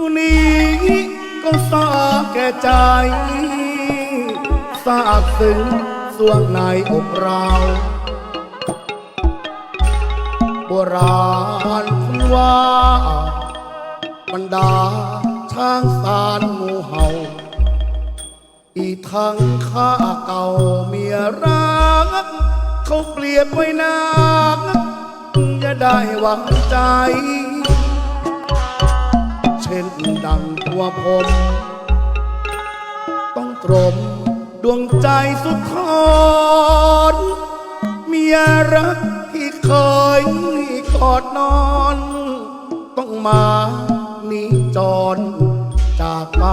ทุนี้ก็สาแก่ใจทราบซึ้งสวงในอกเราโบราณพูดว่า บรรดาช้างสารงูเห่า อีทั้งข้าเก่าเมียรัก เขาเปรียบไว้นางอย่าได้หวังใจ นดังตัวผม ต้องตรมดวงใจสุดทอนเมียรักที่เคยกอดนอน ต้องมานีจรจากไป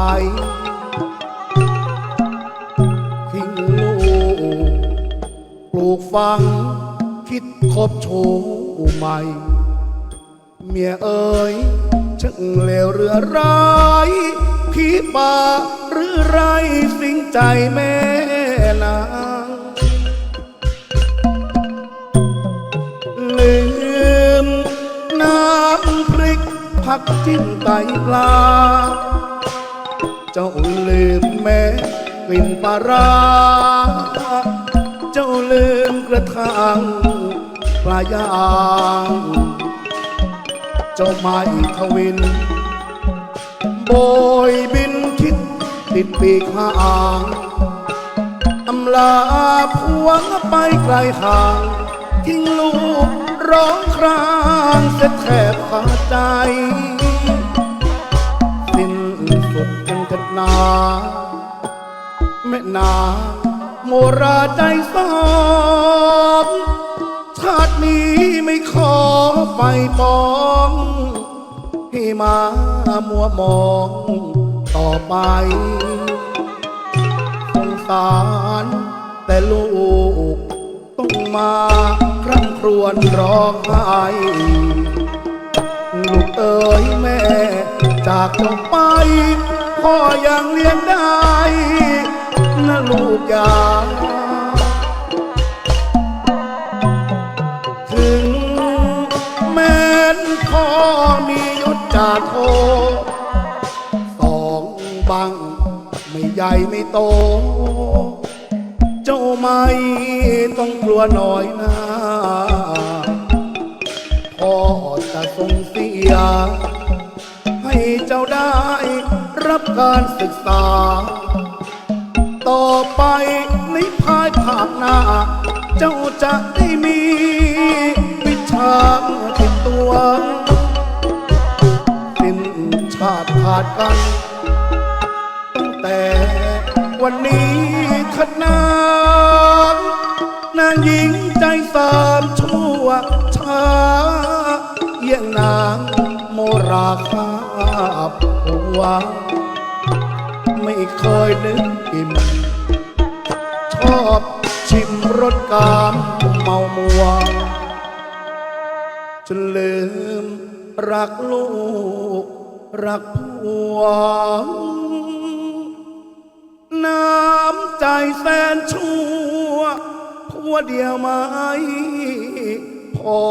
ทิ้งลูกปลูกฝัง คิดคบโชูใหม่ เมียเอ๋ย ช่างเลวเรือร้ายผีป่าหรือไรสิงใจแม่นางลืมน้ำพริกผักจิ้มไตปลา เจ้าลืมแม่กลิ่นปลาร้าเจ้าลืมกระทางปลายาง เจ้ามาอีกทวินโบยบินคิดติดปีกห่างอำลาพวงไปไกลห่างทิ้งลูกร้องครางเสแทบขาดใจ สิ้นสุดกันกันนาแม่นาโมราใจสองชาตินี้ไม่ขอ ไปปองให้มามัวมองต่อไปสงสารแต่ลูกต้องมาคร่ำครวญร้องไห้ลูกเอ๋ยแม่จากเจ้าไปพ่อยังเลี้ยงได้นะลูกยา โทสองบัง ไม่ใหญ่ไม่โต เจ้าไม่ต้องกลัวหน่อยนะพ่อจะส่งเสีย ให้เจ้าได้รับการศึกษา ต่อไปในภายภาคหน้า เจ้าจะได้มีวิชาติดตัว ขาดกันตั้งแต่วันนี้ขนานนางหญิงใจสามชั่วช้าเยี่ยงนางโมราคาบหัวไม่เคยนึกอิ่มชอบชิมรสกามเมามัวจนลืมรักลูก รักผัวน้ำใจแสนชั่วผัวเดียวไม่พอ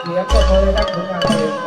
เสียงก็เลยรักผลงานเลย